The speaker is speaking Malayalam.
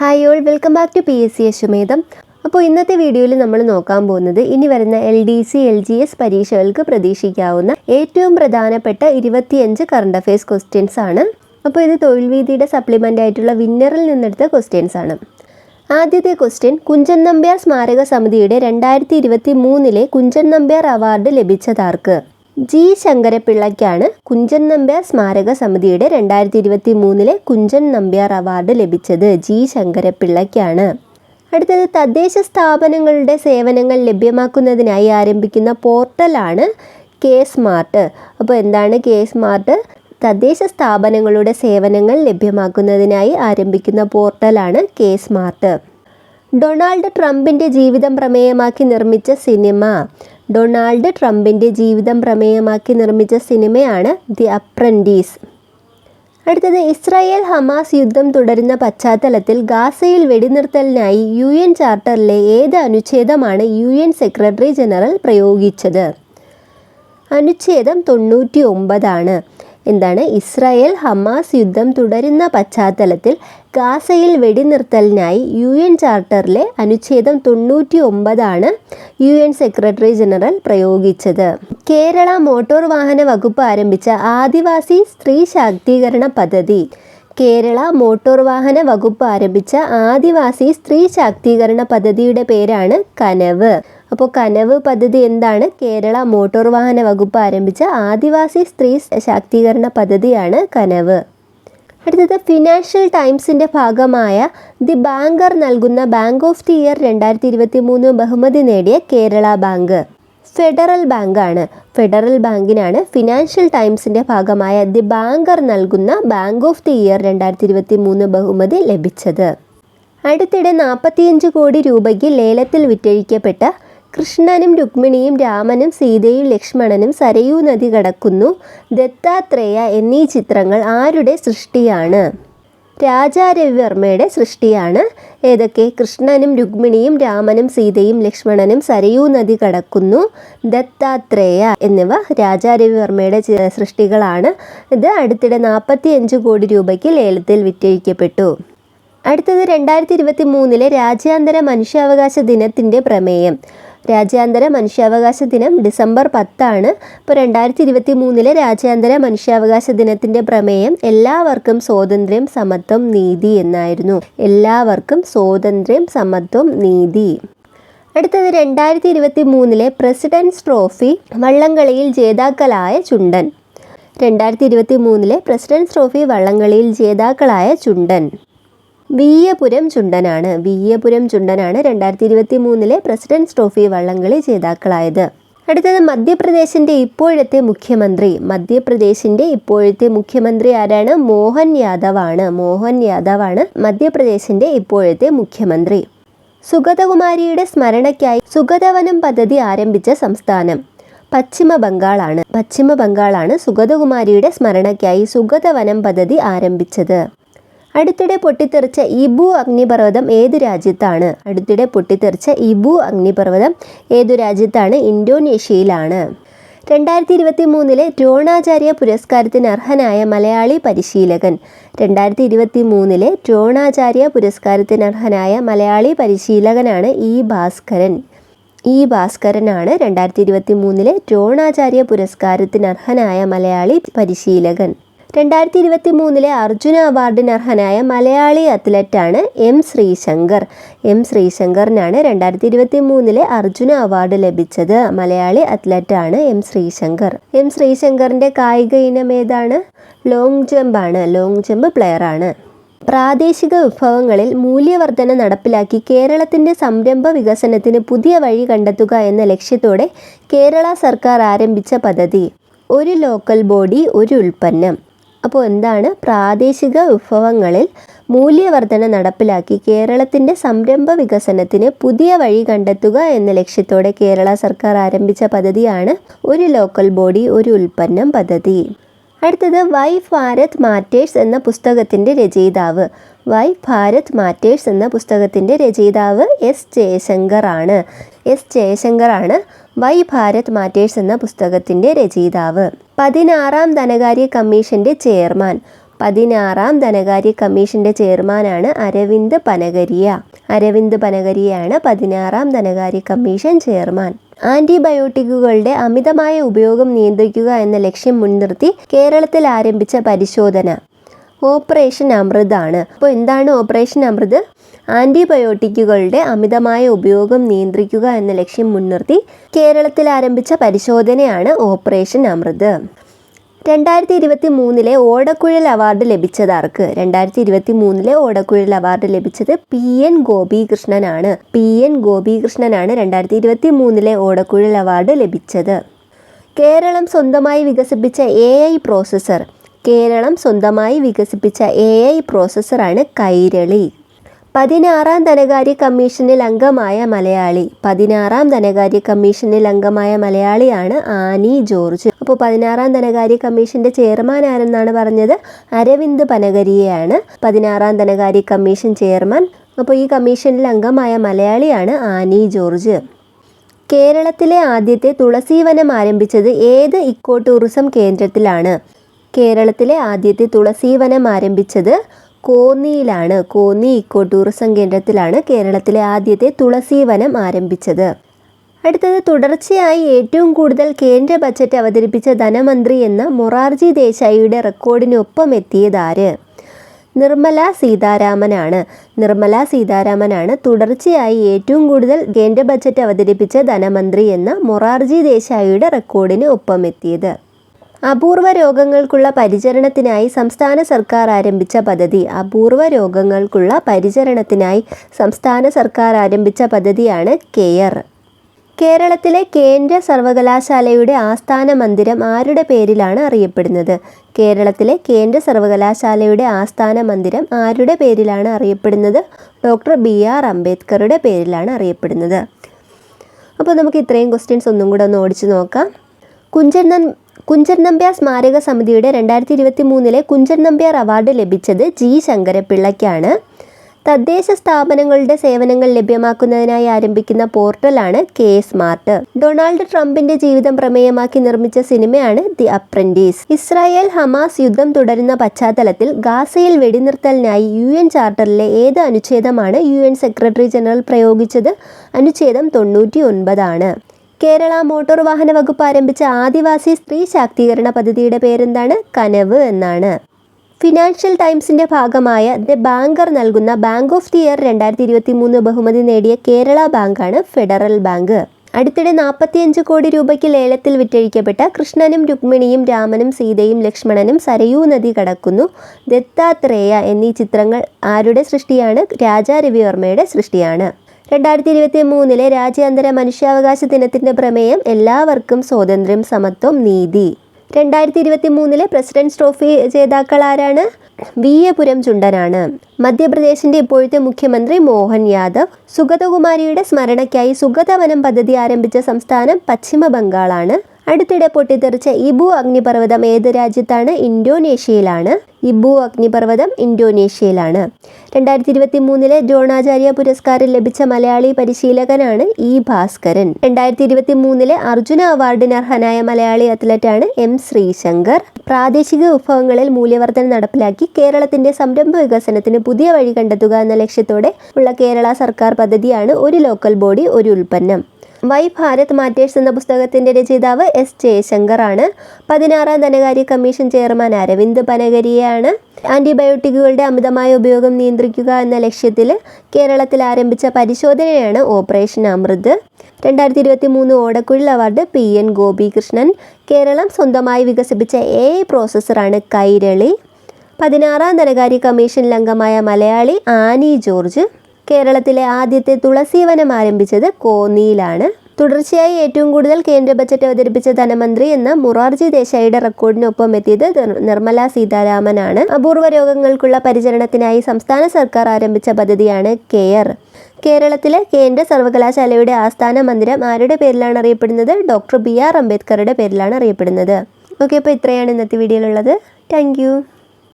Hi all welcome back to P S C Ashwamedham അപ്പോൾ ഇന്നത്തെ വീഡിയോയിൽ നമ്മൾ നോക്കാൻ പോകുന്നത് ഇനി വരുന്ന L D C L G S പരീക്ഷകൾക്ക് പ്രതീക്ഷിക്കാവുന്ന ഏറ്റവും പ്രധാനപ്പെട്ട ഇരുപത്തിയഞ്ച് കറണ്ട് അഫയേഴ്സ് ക്വസ്റ്റ്യൻസ് ആണ്. അപ്പോൾ ഇത് തൊഴിൽ വീതിയുടെ സപ്ലിമെന്റ് ആയിട്ടുള്ള വിന്നറിൽ നിന്നെടുത്ത ക്വസ്റ്റ്യൻസ് ആണ്. ആദ്യത്തെ ക്വസ്റ്റ്യൻ കുഞ്ചൻ നമ്പ്യാർ സ്മാരക സമിതിയുടെ രണ്ടായിരത്തി ഇരുപത്തി മൂന്നിലെ കുഞ്ചൻ നമ്പ്യാർ അവാർഡ് ലഭിച്ചതാർക്ക്? ജി ശങ്കരപിള്ളയ്ക്കാണ് കുഞ്ചൻ നമ്പ്യാർ സ്മാരക സമിതിയുടെ രണ്ടായിരത്തി ഇരുപത്തി മൂന്നിലെ കുഞ്ചൻ നമ്പ്യാർ അവാർഡ് ലഭിച്ചത് ജി ശങ്കരപിള്ളയ്ക്കാണ് അടുത്തത് തദ്ദേശ സ്ഥാപനങ്ങളുടെ സേവനങ്ങൾ ലഭ്യമാക്കുന്നതിനായി ആരംഭിക്കുന്ന പോർട്ടലാണ് കെ സ്മാർട്ട്. അപ്പോൾ എന്താണ് കെ സ്മാർട്ട്? തദ്ദേശ സ്ഥാപനങ്ങളുടെ സേവനങ്ങൾ ലഭ്യമാക്കുന്നതിനായി ആരംഭിക്കുന്ന പോർട്ടലാണ് കെ സ്മാർട്ട്. ഡൊണാൾഡ് ട്രംപിന്റെ ജീവിതം പ്രമേയമാക്കി നിർമ്മിച്ച സിനിമ. ഡൊണാൾഡ് ട്രംപിന്റെ ജീവിതം പ്രമേയമാക്കി നിർമ്മിച്ച സിനിമയാണ് ദി അപ്രന്റീസ് അടുത്തത് ഇസ്രായേൽ ഹമാസ് യുദ്ധം തുടരുന്ന പശ്ചാത്തലത്തിൽ ഗാസയിൽ വെടിനിർത്തലിനായി യു എൻ ചാർട്ടറിലെ ഏത് അനുച്ഛേദമാണ് യു എൻ സെക്രട്ടറി ജനറൽ പ്രയോഗിച്ചത്? അനുച്ഛേദം തൊണ്ണൂറ്റി ഒമ്പതാണ് എന്താണ്? ഇസ്രായേൽ ഹമാസ് യുദ്ധം തുടരുന്ന പശ്ചാത്തലത്തിൽ ഗാസയിൽ വെടിനിർത്തലിനായി യു എൻ ചാർട്ടറിലെ അനുച്ഛേദം തൊണ്ണൂറ്റി ഒമ്പതാണ് യു എൻ സെക്രട്ടറി ജനറൽ പ്രയോഗിച്ചത്. കേരള മോട്ടോർ വാഹന വകുപ്പ് ആരംഭിച്ച ആദിവാസി സ്ത്രീ ശാക്തീകരണ പദ്ധതി. കേരള മോട്ടോർ വാഹന വകുപ്പ് ആരംഭിച്ച ആദിവാസി സ്ത്രീ ശാക്തീകരണ പദ്ധതിയുടെ പേരാണ് കനവ്. അപ്പോൾ കനവ് പദ്ധതി എന്താണ്? കേരള മോട്ടോർ വാഹന വകുപ്പ് ആരംഭിച്ച ആദിവാസി സ്ത്രീ ശാക്തീകരണ പദ്ധതിയാണ് കനവ്. അടുത്തത് ഫിനാൻഷ്യൽ ടൈംസിന്റെ ഭാഗമായ ദി ബാങ്കർ നൽകുന്ന ബാങ്ക് ഓഫ് ദി ഇയർ രണ്ടായിരത്തി ഇരുപത്തി മൂന്ന് ബഹുമതി നേടിയ കേരള ബാങ്ക്. ഫെഡറൽ ബാങ്കാണ്. ഫെഡറൽ ബാങ്കിനാണ് ഫിനാൻഷ്യൽ ടൈംസിന്റെ ഭാഗമായ ദി ബാങ്കർ നൽകുന്ന ബാങ്ക് ഓഫ് ദി ഇയർ രണ്ടായിരത്തി ഇരുപത്തി മൂന്ന് ബഹുമതി ലഭിച്ചത്. അടുത്തിടെ നാൽപ്പത്തിയഞ്ച് കോടി രൂപയ്ക്ക് ലേലത്തിൽ വിറ്റഴിക്കപ്പെട്ട കൃഷ്ണനും രുക്മിണിയും രാമനും സീതയും ലക്ഷ്മണനും സരയൂ നദി കടക്കുന്നു. ദത്താത്രേയ എന്നീ ചിത്രങ്ങൾ ആരുടെ സൃഷ്ടിയാണ്? രാജാ രവിവർമ്മയുടെ സൃഷ്ടിയാണ്. ഏതൊക്കെ? കൃഷ്ണനും രുക്മിണിയും രാമനും സീതയും ലക്ഷ്മണനും സരയൂ നദി കടക്കുന്നു. ദത്താത്രേയ എന്നിവ രാജാ രവിവർമ്മയുടെ സൃഷ്ടികളാണ്. ഇത് അടുത്തിടെ നാൽപ്പത്തിയഞ്ച് കോടി രൂപയ്ക്ക് ലേലത്തിൽ വിറ്റഴിക്കപ്പെട്ടു. അടുത്തത് രണ്ടായിരത്തി ഇരുപത്തി മൂന്നിലെ രാജ്യാന്തര മനുഷ്യാവകാശ ദിനത്തിന്റെ പ്രമേയം. രാജ്യാന്തര മനുഷ്യാവകാശ ദിനം ഡിസംബർ പത്താണ്. ഇപ്പോൾ രണ്ടായിരത്തി ഇരുപത്തി മൂന്നിലെ രാജ്യാന്തര മനുഷ്യാവകാശ ദിനത്തിന്റെ പ്രമേയം എല്ലാവർക്കും സ്വാതന്ത്ര്യം സമത്വം നീതി എന്നായിരുന്നു. എല്ലാവർക്കും സ്വാതന്ത്ര്യം സമത്വം നീതി. അടുത്തത് രണ്ടായിരത്തി ഇരുപത്തി മൂന്നിലെ പ്രസിഡൻസ് ട്രോഫി വള്ളംകളിയിൽ ജേതാക്കളായ ചുണ്ടൻ. രണ്ടായിരത്തി ഇരുപത്തി മൂന്നിലെ പ്രസിഡൻസ് ട്രോഫി വള്ളംകളിയിൽ ജേതാക്കളായ ചുണ്ടൻ. വീയപുരം ചുണ്ടനാണ്. വീയപുരം ചുണ്ടനാണ് രണ്ടായിരത്തി ഇരുപത്തി മൂന്നിലെ പ്രസിഡൻസ് ട്രോഫി വള്ളംകളി ജേതാക്കളായത്. അടുത്തത് മധ്യപ്രദേശിന്റെ ഇപ്പോഴത്തെ മുഖ്യമന്ത്രി. മധ്യപ്രദേശിന്റെ ഇപ്പോഴത്തെ മുഖ്യമന്ത്രി ആരാണ്? മോഹൻ യാദവ് ആണ് മോഹൻ യാദവ് ആണ് മധ്യപ്രദേശിന്റെ ഇപ്പോഴത്തെ മുഖ്യമന്ത്രി. സുഗതകുമാരിയുടെ സ്മരണയ്ക്കായി സുഗതവനം പദ്ധതി ആരംഭിച്ച സംസ്ഥാനം പശ്ചിമ ബംഗാളാണ്. പശ്ചിമ ബംഗാളാണ് സുഗതകുമാരിയുടെ സ്മരണയ്ക്കായി സുഗതവനം പദ്ധതി ആരംഭിച്ചത്. അടുത്തിടെ പൊട്ടിത്തെറിച്ച ഇബു അഗ്നിപർവതം ഏതു രാജ്യത്താണ്? അടുത്തിടെ പൊട്ടിത്തെറിച്ച ഇബു അഗ്നിപർവതം ഏതു രാജ്യത്താണ്? ഇന്തോനേഷ്യയിലാണ്. രണ്ടായിരത്തി ഇരുപത്തി മൂന്നിലെ ദ്രോണാചാര്യ പുരസ്കാരത്തിന് അർഹനായ മലയാളി പരിശീലകൻ. രണ്ടായിരത്തി ഇരുപത്തി മൂന്നിലെ ദ്രോണാചാര്യ പുരസ്കാരത്തിന് അർഹനായ മലയാളി പരിശീലകനാണ് ഇ ഭാസ്കരൻ. ഇ ഭാസ്കരനാണ് രണ്ടായിരത്തി ഇരുപത്തി മൂന്നിലെ ദ്രോണാചാര്യ പുരസ്കാരത്തിന് അർഹനായ മലയാളി പരിശീലകൻ. രണ്ടായിരത്തി ഇരുപത്തി മൂന്നിലെ അർജുന അവാർഡിന് അർഹനായ മലയാളി അത്ലറ്റാണ് എം ശ്രീശങ്കർ. എം ശ്രീശങ്കറിനാണ് രണ്ടായിരത്തി ഇരുപത്തി മൂന്നിലെ അർജുന അവാർഡ് ലഭിച്ചത്. മലയാളി അത്ലറ്റാണ് എം ശ്രീശങ്കർ. എം ശ്രീശങ്കറിന്റെ കായിക ഇനം ഏതാണ്? ലോങ് ജമ്പ് ആണ്. ലോങ് ജമ്പ് പ്ലെയർ ആണ്. പ്രാദേശിക വിഭവങ്ങളിൽ മൂല്യവർധന നടപ്പിലാക്കി കേരളത്തിന്റെ സംരംഭ വികസനത്തിന് പുതിയ വഴി കണ്ടെത്തുക എന്ന ലക്ഷ്യത്തോടെ കേരള സർക്കാർ ആരംഭിച്ച പദ്ധതി. ഒരു ലോക്കൽ ബോഡി ഒരു ഉൽപ്പന്നം. അപ്പോൾ എന്താണ്? പ്രാദേശിക വിഭവങ്ങളിൽ മൂല്യവർധന നടപ്പിലാക്കി കേരളത്തിന്റെ സംരംഭ വികസനത്തിന് പുതിയ വഴി കണ്ടെത്തുക എന്ന ലക്ഷ്യത്തോടെ കേരള സർക്കാർ ആരംഭിച്ച പദ്ധതിയാണ് ഒരു ലോക്കൽ ബോഡി ഒരു ഉൽപ്പന്നം പദ്ധതി. അടുത്തത് വൈ ഭാരത് മാറ്റേഴ്സ് എന്ന പുസ്തകത്തിന്റെ രചയിതാവ്. വൈ ഭാരത് മാറ്റേഴ്സ് എന്ന പുസ്തകത്തിന്റെ രചയിതാവ് എസ് ജയശങ്കർ ആണ്. എസ് ജയശങ്കർ ആണ് വൈ ഭാരത് മാറ്റേഴ്സ് എന്ന പുസ്തകത്തിന്റെ രചയിതാവ്. പതിനാറാം ധനകാര്യ കമ്മീഷന്റെ ചെയർമാൻ. പതിനാറാം ധനകാര്യ കമ്മീഷന്റെ ചെയർമാനാണ് അരവിന്ദ് പനഗരിയ. അരവിന്ദ് പനഗരിയാണ് പതിനാറാം ധനകാര്യ കമ്മീഷൻ ചെയർമാൻ. ആന്റിബയോട്ടിക്കുകളുടെ അമിതമായ ഉപയോഗം നിയന്ത്രിക്കുക എന്ന ലക്ഷ്യം മുൻനിർത്തി കേരളത്തിൽ ആരംഭിച്ച പരിശോധന. ഓപ്പറേഷൻ അമൃതാണ്. അപ്പോൾ എന്താണ് ഓപ്പറേഷൻ അമൃത്? ആന്റിബയോട്ടിക്കുകളുടെ അമിതമായ ഉപയോഗം നിയന്ത്രിക്കുക എന്ന ലക്ഷ്യം മുൻനിർത്തി കേരളത്തിൽ ആരംഭിച്ച പരിശോധനയാണ് ഓപ്പറേഷൻ അമൃത്. രണ്ടായിരത്തി ഇരുപത്തി മൂന്നിലെ ഓടക്കുഴൽ അവാർഡ് ലഭിച്ചതാർക്ക് രണ്ടായിരത്തി ഇരുപത്തി മൂന്നിലെ ഓടക്കുഴൽ അവാർഡ് ലഭിച്ചത് പി എൻ ഗോപികൃഷ്ണനാണ്. പി എൻ ഗോപികൃഷ്ണനാണ് രണ്ടായിരത്തി ഇരുപത്തി മൂന്നിലെ ഓടക്കുഴൽ അവാർഡ് ലഭിച്ചത്. കേരളം സ്വന്തമായി വികസിപ്പിച്ച എ ഐ പ്രോസസ്സർ കേരളം സ്വന്തമായി വികസിപ്പിച്ച എ ഐ പ്രോസസ്സറാണ് കൈരളി. പതിനാറാം ധനകാര്യ കമ്മീഷനിൽ അംഗമായ മലയാളി. പതിനാറാം ധനകാര്യ കമ്മീഷനിൽ അംഗമായ മലയാളിയാണ് ആനി ജോർജ്. അപ്പോൾ പതിനാറാം ധനകാര്യ കമ്മീഷന്റെ ചെയർമാൻ ആരെന്നാണ് പറഞ്ഞത്? അരവിന്ദ് പനഗരിയെയാണ്. പതിനാറാം ധനകാര്യ കമ്മീഷൻ ചെയർമാൻ. അപ്പോൾ ഈ കമ്മീഷനിൽ അംഗമായ മലയാളിയാണ് ആനി ജോർജ്. കേരളത്തിലെ ആദ്യത്തെ തുളസീവനം ആരംഭിച്ചത് ഏത് ഇക്കോ ടൂറിസം കേന്ദ്രത്തിലാണ്? കേരളത്തിലെ ആദ്യത്തെ തുളസീവനം ആരംഭിച്ചത് കോന്നിയിലാണ് കോന്നി ഇക്കോ ടൂറിസം കേന്ദ്രത്തിലാണ് കേരളത്തിലെ ആദ്യത്തെ തുളസി വനം ആരംഭിച്ചത്. അടുത്തത് തുടർച്ചയായി ഏറ്റവും കൂടുതൽ കേന്ദ്ര ബജറ്റ് അവതരിപ്പിച്ച ധനമന്ത്രി എന്ന മൊറാർജി ദേശായിയുടെ റെക്കോർഡിനൊപ്പം എത്തിയതാര് നിർമ്മല സീതാരാമനാണ്. നിർമ്മല സീതാരാമനാണ് തുടർച്ചയായി ഏറ്റവും കൂടുതൽ കേന്ദ്ര ബജറ്റ് അവതരിപ്പിച്ച ധനമന്ത്രി എന്ന മൊറാർജി ദേശായിയുടെ റെക്കോർഡിന് ഒപ്പം എത്തിയത്. അപൂർവ രോഗങ്ങൾക്കുള്ള പരിചരണത്തിനായി സംസ്ഥാന സർക്കാർ ആരംഭിച്ച പദ്ധതി അപൂർവ രോഗങ്ങൾക്കുള്ള പരിചരണത്തിനായി സംസ്ഥാന സർക്കാർ ആരംഭിച്ച പദ്ധതിയാണ് കെയർ. കേരളത്തിലെ കേന്ദ്ര സർവകലാശാലയുടെ ആസ്ഥാന മന്ദിരം ആരുടെ പേരിലാണ് അറിയപ്പെടുന്നത്? കേരളത്തിലെ കേന്ദ്ര സർവകലാശാലയുടെ ആസ്ഥാന മന്ദിരം ആരുടെ പേരിലാണ് അറിയപ്പെടുന്നത്? ഡോക്ടർ ബി ആർ അംബേദ്കറുടെ പേരിലാണ് അറിയപ്പെടുന്നത്. അപ്പോൾ നമുക്ക് ഇത്രയും ക്വസ്റ്റ്യൻസ് ഒന്നും കൂടെ ഒന്ന് ഓടിച്ചു നോക്കാം. കുഞ്ചൻ കുഞ്ചൻ നമ്പ്യാർ സ്മാരക സമിതിയുടെ രണ്ടായിരത്തി ഇരുപത്തി മൂന്നിലെ കുഞ്ചൻ നമ്പ്യാർ അവാർഡ് ലഭിച്ചത് ജി ശങ്കരപ്പിള്ളയ്ക്കാണ്. തദ്ദേശ സ്ഥാപനങ്ങളുടെ സേവനങ്ങൾ ലഭ്യമാക്കുന്നതിനായി ആരംഭിക്കുന്ന പോർട്ടലാണ് കെ സ്മാർട്ട്. ഡൊണാൾഡ് ട്രംപിന്റെ ജീവിതം പ്രമേയമാക്കി നിർമ്മിച്ച സിനിമയാണ് ദി അപ്രന്റീസ്. ഇസ്രായേൽ ഹമാസ് യുദ്ധം തുടരുന്ന പശ്ചാത്തലത്തിൽ ഗാസയിൽ വെടിനിർത്തലിനായി യു എൻ ചാർട്ടറിലെ ഏത് അനുച്ഛേദമാണ് യു എൻ സെക്രട്ടറി ജനറൽ പ്രയോഗിച്ചത്? അനുച്ഛേദം തൊണ്ണൂറ്റി ഒൻപതാണ് കേരള മോട്ടോർ വാഹന വകുപ്പ് ആരംഭിച്ച ആദിവാസി സ്ത്രീ ശാക്തീകരണ പദ്ധതിയുടെ പേരെന്താണ്? കനവ് എന്നാണ്. ഫിനാൻഷ്യൽ ടൈംസിന്റെ ഭാഗമായ ദ ബാങ്കർ നൽകുന്ന ബാങ്ക് ഓഫ് ദി ഇയർ രണ്ടായിരത്തി ഇരുപത്തി മൂന്ന് ബഹുമതി നേടിയ കേരള ബാങ്കാണ് ഫെഡറൽ ബാങ്ക്. അടുത്തിടെ നാൽപ്പത്തിയഞ്ച് കോടി രൂപയ്ക്ക് ലേലത്തിൽ വിറ്റഴിക്കപ്പെട്ട കൃഷ്ണനും രുക്മിണിയും രാമനും സീതയും ലക്ഷ്മണനും സരയൂ നദി കടക്കുന്നു. ദത്താത്രേയ എന്നീ ചിത്രങ്ങൾ ആരുടെ സൃഷ്ടിയാണ്? രാജാ രവിവർമ്മയുടെ സൃഷ്ടിയാണ്. രണ്ടായിരത്തി ഇരുപത്തി മൂന്നിലെ രാജ്യാന്തര മനുഷ്യാവകാശ ദിനത്തിന്റെ പ്രമേയം എല്ലാവർക്കും സ്വാതന്ത്ര്യം സമത്വം നീതി. രണ്ടായിരത്തി ഇരുപത്തി മൂന്നിലെ പ്രസിഡൻസ് ട്രോഫി ജേതാക്കൾ ആരാണ്? വി എ പുരം ചുണ്ടനാണ്. മധ്യപ്രദേശിന്റെ ഇപ്പോഴത്തെ മുഖ്യമന്ത്രി മോഹൻ യാദവ് സുഗതകുമാരിയുടെ സ്മരണയ്ക്കായി സുഗതവനം പദ്ധതി ആരംഭിച്ച സംസ്ഥാനം പശ്ചിമ ബംഗാളാണ് അടുത്തിടെ പൊട്ടിത്തെറിച്ച ഇബു അഗ്നിപർവതം ഏത് രാജ്യത്താണ്? ഇന്തോനേഷ്യയിലാണ്. ഇബു അഗ്നിപർവതം ഇന്തോനേഷ്യയിലാണ്. രണ്ടായിരത്തി ഇരുപത്തി മൂന്നിലെ ദ്രോണാചാര്യ പുരസ്കാരം ലഭിച്ച മലയാളി പരിശീലകനാണ് ഇ ഭാസ്കരൻ. രണ്ടായിരത്തി ഇരുപത്തി മൂന്നിലെ അർജുന അവാർഡിന് അർഹനായ മലയാളി അത്ലറ്റാണ് എം ശ്രീശങ്കർ. പ്രാദേശിക വിഭവങ്ങളിൽ മൂല്യവർദ്ധന നടപ്പിലാക്കി കേരളത്തിന്റെ സംരംഭ വികസനത്തിന് പുതിയ വഴി കണ്ടെത്തുക എന്ന ലക്ഷ്യത്തോടെ ഉള്ള കേരള സർക്കാർ പദ്ധതിയാണ് ഒരു ലോക്കൽ ബോഡി ഒരു ഉൽപ്പന്നം. വൈ ഭാരത് മാറ്റേഴ്സ് എന്ന പുസ്തകത്തിന്റെ രചയിതാവ് എസ് ജയശങ്കർ ആണ് പതിനാറാം ധനകാര്യ കമ്മീഷൻ ചെയർമാൻ അരവിന്ദ് പനഗരിയാണ് ആന്റിബയോട്ടിക്കുകളുടെ അമിതമായ ഉപയോഗം നിയന്ത്രിക്കുക എന്ന ലക്ഷ്യത്തിൽ കേരളത്തിൽ ആരംഭിച്ച പരിശോധനയാണ് ഓപ്പറേഷൻ അമൃത്. രണ്ടായിരത്തി ഇരുപത്തി മൂന്ന് Odakkuzhal award P N Gopikrishnan. Keralam സ്വന്തമായി വികസിപ്പിച്ച എ പ്രോസസ്സറാണ് കൈരളി. പതിനാറാം ധനകാര്യ കമ്മീഷനിൽ അംഗമായ മലയാളി ആനി ജോർജ്. കേരളത്തിലെ ആദ്യത്തെ തുളസീവനം ആരംഭിച്ചത് കോന്നിയിലാണ്. തുടർച്ചയായി ഏറ്റവും കൂടുതൽ കേന്ദ്ര ബജറ്റ് അവതരിപ്പിച്ച ധനമന്ത്രി എന്ന മൊറാർജി ദേശായിയുടെ റെക്കോർഡിനൊപ്പം എത്തിയത് നിർമ്മല സീതാരാമനാണ്. അപൂർവ രോഗങ്ങൾക്കുള്ള പരിചരണത്തിനായി സംസ്ഥാന സർക്കാർ ആരംഭിച്ച പദ്ധതിയാണ് കെയർ. കേരളത്തിലെ കേന്ദ്ര സർവകലാശാലയുടെ ആസ്ഥാന മന്ദിരം ആരുടെ പേരിലാണ് അറിയപ്പെടുന്നത്? ഡോക്ടർ ബി ആർ അംബേദ്കറുടെ പേരിലാണ് അറിയപ്പെടുന്നത്. ഓക്കെ അപ്പോൾ ഇത്രയാണ് ഇന്നത്തെ വീഡിയോയിലുള്ളത്. താങ്ക്